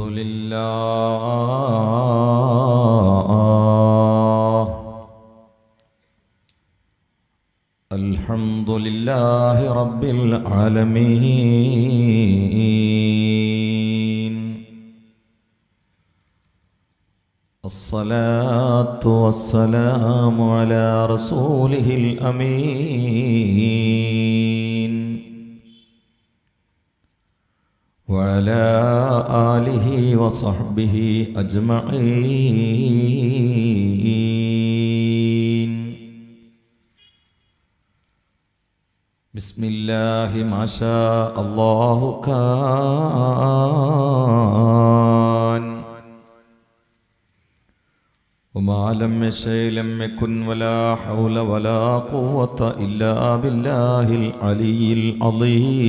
لله. الحمد لله رب العالمين. الصلاة والسلام على رسوله الأمين. وعلى آله وصحبه أجمعين. بسم الله ما شاء الله كان. وما لم يشاء لم يكن ولا حول ولا قوة إلا بالله العلي العظيم.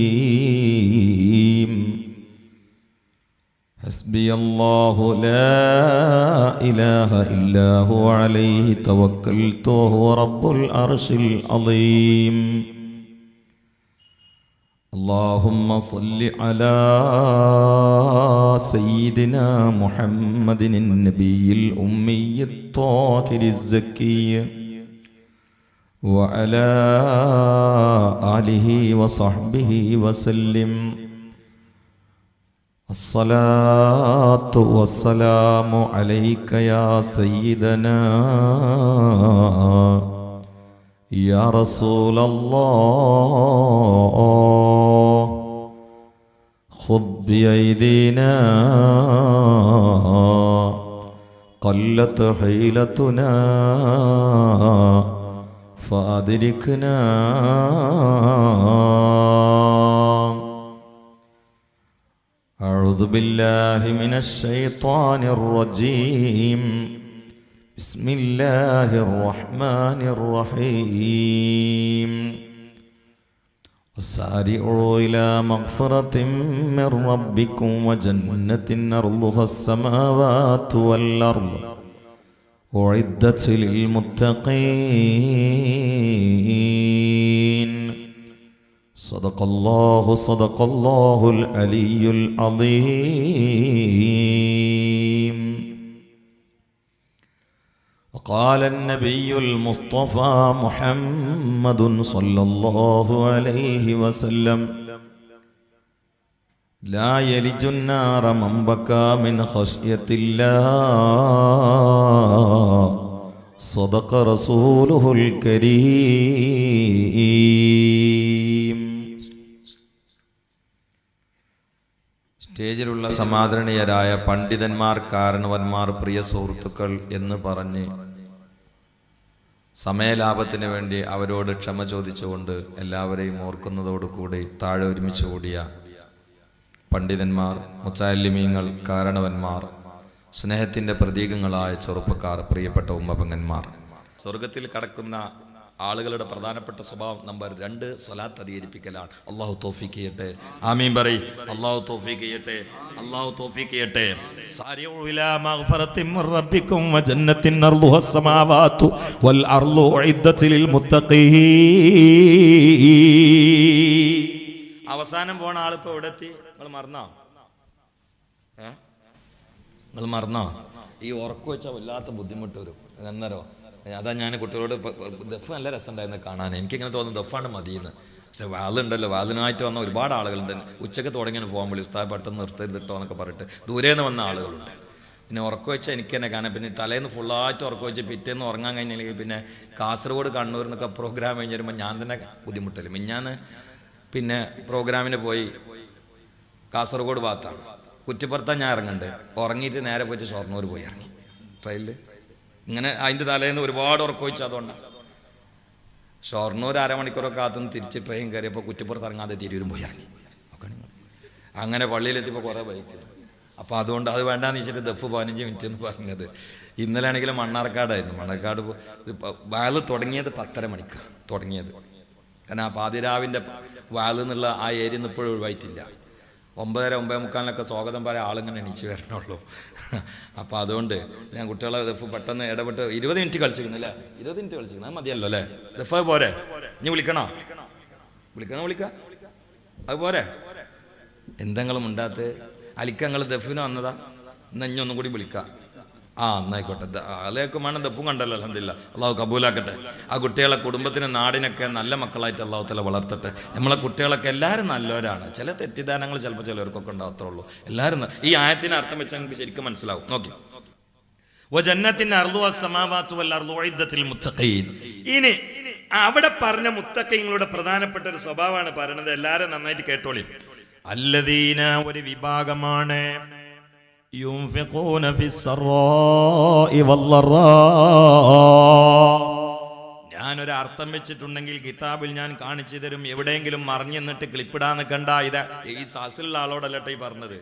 حسبي الله لا إله إلا هو عليه توكلت وهو رب العرش العظيم. اللهم صل على سيدنا محمد النبي الأمي الطاهر الزكي وعلى آله وصحبه وسلم. الصلاة والسلام عليك يا سيدنا. يا رسول الله خذ بأيدينا. قلت حيلتنا فأدركنا. أعوذ بالله من الشيطان الرجيم. بسم الله الرحمن الرحيم. وسارعوا إلى مغفرة من ربكم وجنة أرضها السماوات والأرض. أعدت للمتقين. صدق الله صدق الله العلي العظيم وقال النبي المصطفى محمد صلى الله عليه وسلم لا يلج النار من بكى من خشية الله صدق رسوله الكريم സ്റ്റേജിലുള്ള സമാദരണീയരായ പണ്ഡിതന്മാർ കാരണവന്മാർ പ്രിയ സുഹൃത്തുക്കൾ എന്ന് പറഞ്ഞ് സമയലാഭത്തിന് വേണ്ടി അവരോട് ക്ഷമ ചോദിച്ചുകൊണ്ട് എല്ലാവരെയും ഓർക്കുന്നതോടുകൂടി താഴെ ഒരുമിച്ച് കൂടിയ പണ്ഡിതന്മാർ മുച്ചാലിമീങ്ങൾ കാരണവന്മാർ സ്നേഹത്തിന്റെ പ്രതീകങ്ങളായ ചെറുപ്പക്കാർ പ്രിയപ്പെട്ട ഉമ്മപങ്ങന്മാർ സ്വർഗത്തിൽ കടക്കുന്ന ആളുകളുടെ പ്രധാനപ്പെട്ട സ്വഭാവം നമ്പർ രണ്ട് സ്വലാത്ത് അധികരിപ്പിക്കലാണ്. അള്ളാഹു തോഫിക്ക് ചെയ്യട്ടെ ആമീൻ പറ അള്ളാഹു തോഫിക്ക് ചെയ്യട്ടെ അള്ളാഹു തോഫിക്ക് ചെയ്യട്ടെ അവസാനം പോണ ആളിപ്പോ ഇവിടെ എത്തി നിങ്ങൾ മറന്നോ? നിങ്ങൾ മറന്നോ? ഈ ഉറക്കു വെച്ചാൽ വല്ലാത്ത ബുദ്ധിമുട്ട് വരും. എന്നേരോ അതാ ഞാൻ കുട്ടികളോട് ദഫ് നല്ല രസമുണ്ടായിരുന്നു കാണാൻ. എനിക്കിങ്ങനെ തോന്നുന്നു ദഫാണ് മതിയെന്ന്. പക്ഷെ വാലുണ്ടല്ലോ വാലിനായിട്ട് വന്ന ഒരുപാട് ആളുകളുണ്ട്. ഉച്ചയ്ക്ക് തുടങ്ങിയ ഫോൺ വിളി ഉസ്താദ് പെട്ടെന്ന് നിർത്തരുതിട്ടോ എന്നൊക്കെ പറഞ്ഞിട്ട് ദൂരെ നിന്ന് വന്ന ആളുകളുണ്ട്. പിന്നെ ഉറക്കം വെച്ചാൽ എനിക്ക് തന്നെ കാണാം പിന്നെ തലേന്ന് ഫുള്ളായിട്ട് ഉറക്കം വെച്ച് പിറ്റേന്ന് ഉറങ്ങാൻ കഴിഞ്ഞില്ലെങ്കിൽ പിന്നെ കാസർഗോഡ് കണ്ണൂർ എന്നൊക്കെ പ്രോഗ്രാം കഴിഞ്ഞ് വരുമ്പോൾ ഞാൻ തന്നെ ബുദ്ധിമുട്ടില്ല മിഞ്ഞാന്ന് പിന്നെ പ്രോഗ്രാമിന് പോയി കാസർഗോഡ് ഭാഗത്താണ്. കുറ്റിപ്പുറത്താണ് ഞാൻ ഇറങ്ങുന്നുണ്ട് ഉറങ്ങിയിട്ട് നേരെ പോയിട്ട് ഷൊർണൂർ പോയി ഇറങ്ങി. ട്രെയിനിൽ ഇങ്ങനെ അതിന്റെ തലേന്ന് ഒരുപാട് ഉറക്കം വെച്ചു അതുകൊണ്ടാണ് ഷൊർണൂർ അരമണിക്കൂറൊക്കെ കാത്തുനിന്ന് തിരിച്ച് ട്രെയിൻ കയറിയപ്പോൾ കുറ്റിപ്പുറത്ത് ഇറങ്ങാതെ തിരൂരും പോയി ഇറങ്ങി. അങ്ങനെ പള്ളിയിലെത്തിയപ്പോൾ കുറേ ബൈക്ക് അപ്പോൾ അതുകൊണ്ട് അത് വേണ്ടാന്ന് വെച്ചിട്ട് ദഫ് പതിനഞ്ച് മിനിറ്റ് എന്ന് പറഞ്ഞത്. ഇന്നലെ ആണെങ്കിലും മണ്ണാർക്കാടായിരുന്നു. മണ്ണാർക്കാട് വാൽ തുടങ്ങിയത് പത്തര മണിക്ക്. തുടങ്ങിയത്. കാരണം ആ പാതിരാവിന്റെ വാൽ എന്നുള്ള ആ ഏരിയ ഇപ്പോഴും ഒഴിവായിട്ടില്ല. ഒമ്പതര ഒമ്പത് മുക്കാലിനൊക്കെ സ്വാഗതം പറയാൻ ആളിങ്ങനെ എണീച്ച് വരണുള്ളൂ. അപ്പോൾ അതുകൊണ്ട് ഞാൻ കുട്ടികളെ ദഫ് പെട്ടെന്ന് ഇടപെട്ട് ഇരുപത് മിനിറ്റ് കളിച്ചിരുന്നില്ലേ ഇരുപത് മിനിറ്റ് കളിച്ചിരുന്നു അത് മതിയല്ലോ അല്ലേ? ദഫ് പോരെ? ഇനി വിളിക്കണോ? വിളിക്കണോ? വിളിക്കാം. അത് പോരെ? എന്തെങ്കിലും ഉണ്ടാത്ത്. അലിക്കങ്ങൾ ദഫിന് വന്നതാ. ഇന്ന് ഇനി ഒന്നും കൂടി വിളിക്കാം. ആ എന്നായിക്കോട്ടെ. അലേക്കും വേണം ദഫും കണ്ടല്ലോ അലഹമില്ല അള്ളാഹു കബൂലാക്കട്ടെ. ആ കുട്ടികളെ കുടുംബത്തിന് നാടിനൊക്കെ നല്ല മക്കളായിട്ട് അള്ളാഹു തല വളർത്തട്ടെ. നമ്മളെ കുട്ടികളൊക്കെ എല്ലാവരും നല്ലവരാണ്. ചില തെറ്റിദ്ധാരണങ്ങൾ ചിലപ്പോൾ ചിലവർക്കൊക്കെ ഉണ്ടാകത്തുള്ളൂ എല്ലാവരും ഈ ആയത്തിന് അർത്ഥം വെച്ചാൽ നമുക്ക് ശരിക്കും മനസ്സിലാവും. നോക്കി. വജന്നത്തിന്റെ അർദു അസമാവാത്തു വല്ല അർദു ഉഇദ്ദത്തിൽ മുത്തഖീൻ. ഇനി അവിടെ പറഞ്ഞ മുത്തക്കൈങ്ങളുടെ പ്രധാനപ്പെട്ട ഒരു സ്വഭാവമാണ് പറയുന്നത് എല്ലാവരും നന്നായിട്ട് കേട്ടോളി. അല്ലദീന ഒരു വിഭാഗമാണ്. യുൻഫിഖൂന السراء والضراء ഞാനൊരു അർത്ഥം വെച്ചിട്ടുണ്ടെങ്കിൽ കിതാബിൽ ഞാൻ കാണിച്ചു തരും. എവിടെയെങ്കിലും മറിഞ്ഞെന്നിട്ട് ക്ലിപ്പിടാന്ന് കണ്ട ഇത്. ഈ സാസിലുള്ള ആളോടല്ലട്ടെ ഈ പറഞ്ഞത്?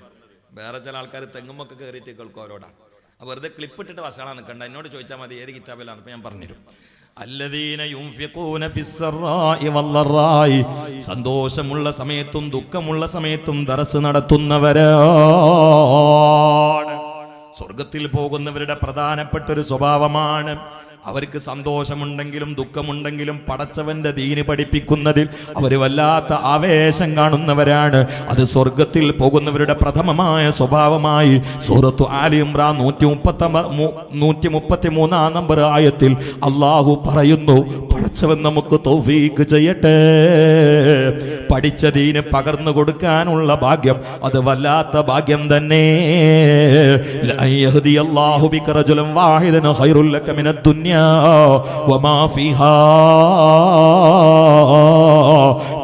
വേറെ ചില ആൾക്കാർ തെങ്ങുമൊക്കെ കയറിയിട്ട് കേൾക്കും അവരോടാണ് വെറുതെ ക്ലിപ്പിട്ടിട്ട് വശാളാണ് കണ്ട എന്നോട് ചോദിച്ചാൽ മതി ഏത് കിതാബിലാണ്? അപ്പോൾ ഞാൻ പറഞ്ഞുതരും. സന്തോഷമുള്ള സമയത്തും ദുഃഖമുള്ള സമയത്തും ദർസ് നടത്തുന്നവരാണ്. സ്വർഗത്തിൽ പോകുന്നവരുടെ പ്രധാനപ്പെട്ട ഒരു സ്വഭാവമാണ് അവർക്ക് സന്തോഷമുണ്ടെങ്കിലും ദുഃഖമുണ്ടെങ്കിലും പടച്ചവന്റെ ദീന് പഠിപ്പിക്കുന്നതിൽ അവർ വല്ലാത്ത ആവേശം കാണുന്നവരാണ്. അത് സ്വർഗത്തിൽ പോകുന്നവരുടെ പ്രഥമമായ സ്വഭാവമായി സൂറത്തു ആലി ഇമ്രാൻ നൂറ്റി മുപ്പത്തി നൂറ്റി മുപ്പത്തി മൂന്നാം നമ്പർ ആയത്തിൽ അള്ളാഹു പറയുന്നു പടച്ചവൻ നമുക്ക് തൗഫീക്ക് ചെയ്യട്ടെ. പഠിച്ച ദീന് പകർന്നു കൊടുക്കാനുള്ള ഭാഗ്യം അത് വല്ലാത്ത ഭാഗ്യം തന്നെ. ലഅൻ വാഹിദന ഹൈറുല്ലക്കമിന റജുലൻ وما فيها.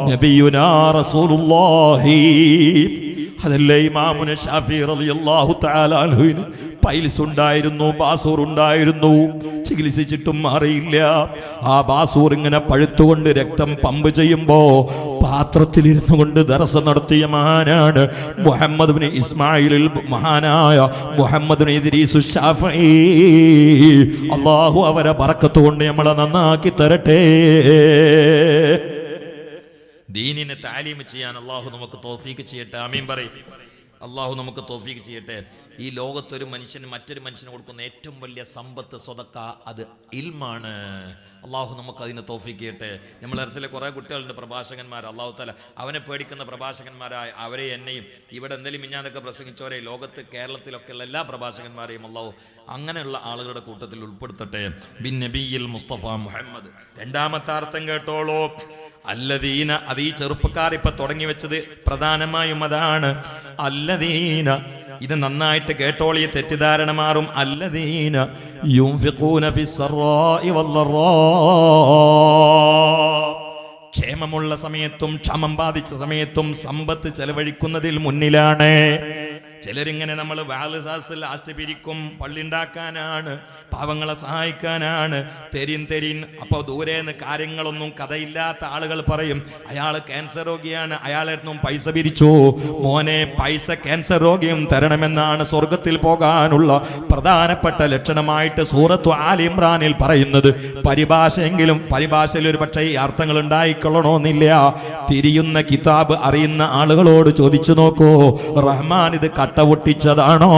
نبينا رسول الله هذا اللي إمامنا الشافعي رضي الله تعالى عنه. പൈൽസ് ഉണ്ടായിരുന്നു ബാസൂർ ഉണ്ടായിരുന്നു. ചികിത്സിച്ചിട്ടും മാറിയില്ല. ആ ബാസൂർ ഇങ്ങനെ പഴുത്തുകൊണ്ട് രക്തം പമ്പ് ചെയ്യുമ്പോ പാത്രത്തിലിരുന്നു കൊണ്ട് ദർശ നടത്തിയ മഹാനാണ് മുഹമ്മദ് ഇസ്മായിലിൽ മഹാനായ മുഹമ്മദ് അള്ളാഹു അവരെ പറക്കത്തു കൊണ്ട് നമ്മളെ നന്നാക്കി തരട്ടെ. ദീനിനെ താലീമ് ചെയ്യാൻ അള്ളാഹു നമുക്ക് തോഫീക്ക് ചെയ്യട്ടെ. അമീൻ പറയും. അള്ളാഹു നമുക്ക് തോഫീക്ക് ചെയ്യട്ടെ. ഈ ലോകത്തൊരു മനുഷ്യന് മറ്റൊരു മനുഷ്യന് കൊടുക്കുന്ന ഏറ്റവും വലിയ സമ്പത്ത് സ്വതക്ക അത് ഇൽമാണ്. അള്ളാഹു നമുക്ക് അതിന് തോഫിക്കട്ടെ നമ്മൾ അരസിലെ കുറേ കുട്ടികളുണ്ട് പ്രഭാഷകന്മാർ അള്ളാഹു തല അവനെ പേടിക്കുന്ന പ്രഭാഷകന്മാരായ അവരെ എന്നെയും ഇവിടെ എന്തെങ്കിലും മിഞ്ഞാന്നൊക്കെ പ്രസംഗിച്ചവരെ ലോകത്ത് കേരളത്തിലൊക്കെയുള്ള എല്ലാ പ്രഭാഷകന്മാരെയും അള്ളാഹു അങ്ങനെയുള്ള ആളുകളുടെ കൂട്ടത്തിൽ ഉൾപ്പെടുത്തട്ടെ. ബിൻ നബിയിൽ മുസ്തഫ മുഹമ്മദ്. രണ്ടാമത്തെ അർത്ഥം കേട്ടോളൂ. അല്ലദീന അത് ഈ ചെറുപ്പക്കാർ ഇപ്പൊ തുടങ്ങി വെച്ചത് പ്രധാനമായും അതാണ്. അല്ലദീന ഇത് നന്നായിട്ട് കേട്ടോളി തെറ്റിദ്ധാരണ മാറും. അല്ലദീന വല്ലറാ. ക്ഷേമമുള്ള സമയത്തും ക്ഷമം ബാധിച്ച സമയത്തും സമ്പത്ത് ചെലവഴിക്കുന്നതിൽ മുന്നിലാണ്. ചിലരിങ്ങനെ നമ്മൾ വാലുസാസ് ലാസ്റ്റ് പിരിക്കും പള്ളിണ്ടാക്കാനാണ് പാവങ്ങളെ സഹായിക്കാനാണ് തെരിൻ തെരിൻ അപ്പോൾ നിന്ന് കാര്യങ്ങളൊന്നും കഥയില്ലാത്ത ആളുകൾ പറയും അയാൾ ക്യാൻസർ രോഗിയാണ് അയാളെന്നും പൈസ പിരിച്ചു മോനെ പൈസ ക്യാൻസർ രോഗിയും തരണമെന്നാണ് സ്വർഗത്തിൽ പോകാനുള്ള പ്രധാനപ്പെട്ട ലക്ഷണമായിട്ട് സൂറത്ത് ആലിമ്രാനിൽ പറയുന്നത് പരിഭാഷയെങ്കിലും പരിഭാഷയിൽ ഒരു പക്ഷേ ഈ അർത്ഥങ്ങൾ ഉണ്ടായിക്കൊള്ളണമെന്നില്ല തിരിയുന്ന കിതാബ് അറിയുന്ന ആളുകളോട് ചോദിച്ചു നോക്കൂ റഹ്മാൻ ഇത് പൊട്ടിച്ചതാണോ?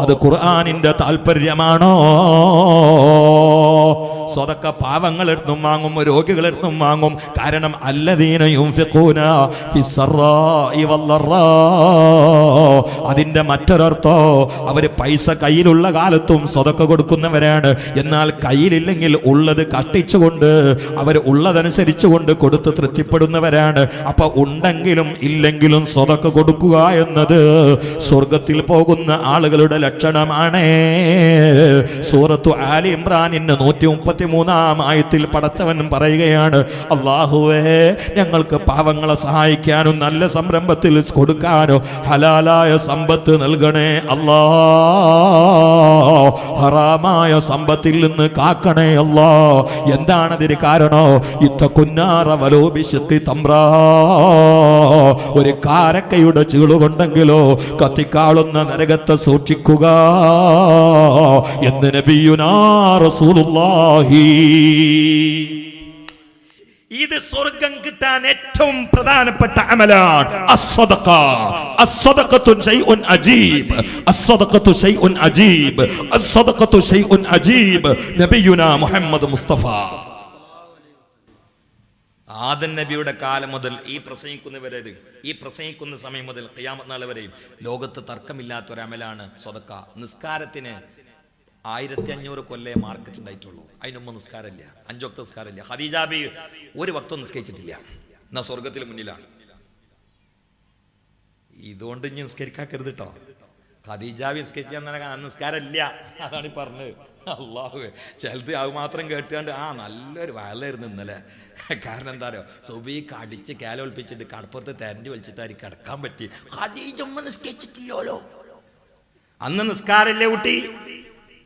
അത് ഖുർആാനിന്റെ താല്പര്യമാണോ സ്വതക്ക പാവങ്ങളെടുത്തും വാങ്ങും രോഗികളെടുത്തും വാങ്ങും. കാരണം അല്ലദീനയും അതിന്റെ മറ്റൊരർത്ഥോ അവർ പൈസ കയ്യിലുള്ള കാലത്തും സ്വതക്ക കൊടുക്കുന്നവരാണ്. എന്നാൽ കയ്യിലില്ലെങ്കിൽ ഉള്ളത് കഷ്ടിച്ചുകൊണ്ട് അവർ ഉള്ളതനുസരിച്ചുകൊണ്ട് കൊടുത്ത് തൃപ്തിപ്പെടുന്നവരാണ്. അപ്പൊ ഉണ്ടെങ്കിലും ഇല്ലെങ്കിലും സ്വതക്ക കൊടുക്കുക എന്നത് സ്വർഗത്തിൽ പോകുന്ന ആളുകളുടെ ലക്ഷണമാണ്. സൂറത്തു ആലി ഇമ്രാനിന് നൂറ്റി മുപ്പത്തി മൂന്നാം ആയത്തിൽ പടച്ചവൻ പറയുകയാണ് അള്ളാഹുവേ ഞങ്ങൾക്ക് പാവങ്ങളെ സഹായിക്കാനും നല്ല സംരംഭത്തിൽ കൊടുക്കാനോ ഹലാലായ സമ്പത്ത് നൽകണേ അല്ലാ. ഹറാമായ സമ്പത്തിൽ നിന്ന് കാക്കണേ അല്ലാ. എന്താണതിന് കാരണോ? ഇത്ത കുന്നാറ വലോപിശത്തി തമ്പ്ര. ഒരു കാരക്കയുടെ ചീളുകൊണ്ടെങ്കിലോ കത്തിക്കാളുന്ന നരകത്തെ സൂക്ഷിക്കുക. എന്ന് നബിയുനാ ഇത് സ്വർഗം കിട്ടാൻ ഏറ്റവും പ്രധാനപ്പെട്ട അമലാണ്. അജീബ്. മുഹമ്മദ് മുസ്തഫ. ആദൻ നബിയുടെ കാലം മുതൽ ഈ പ്രസംഗിക്കുന്നവരെ ഈ പ്രസംഗിക്കുന്ന സമയം മുതൽ ഖിയാമത്ത് നാൾ വരെയും ലോകത്ത് തർക്കമില്ലാത്ത ഒരു അമലാണ് സ്വതക്ക. നിസ്കാരത്തിന് ആയിരത്തി അഞ്ഞൂറ് കൊല്ലേ മാർക്കറ്റ് ഉണ്ടായിട്ടുള്ളൂ അതിനുമ്പ് നിസ്കാരമില്ല. അഞ്ചു വക്ത നിസ്കാരമില്ല. ഹദീജാബി ഒരു വക്തം നിസ്കരിച്ചിട്ടില്ല. എന്നാ സ്വർഗത്തിന് മുന്നിലാണ്. ഇതുകൊണ്ട് ഇനി നിസ്കരിക്കാക്കരുത് കേട്ടോ ഖദീജാബി നമസ്കാരം നിസ്കാരമില്ല. അതാണ് ഈ പറഞ്ഞത്. അള്ളാഹു ചിലത് അത് മാത്രം കേട്ടുകൊണ്ട് ആ നല്ലൊരു വയലായിരുന്നു ഇന്നലെ. കാരണം എന്താ പറയുക സുബീക്ക് അടിച്ച് കേലൊളിപ്പിച്ചിട്ട് കടപ്പുറത്ത് തെരഞ്ഞു വലിച്ചിട്ടായിരിക്കും കിടക്കാൻ പറ്റി? ഖദീജമ്മ നിസ്കരിച്ചിട്ടില്ലല്ലോ. അന്ന് നിസ്കാരമില്ലേ കുട്ടി?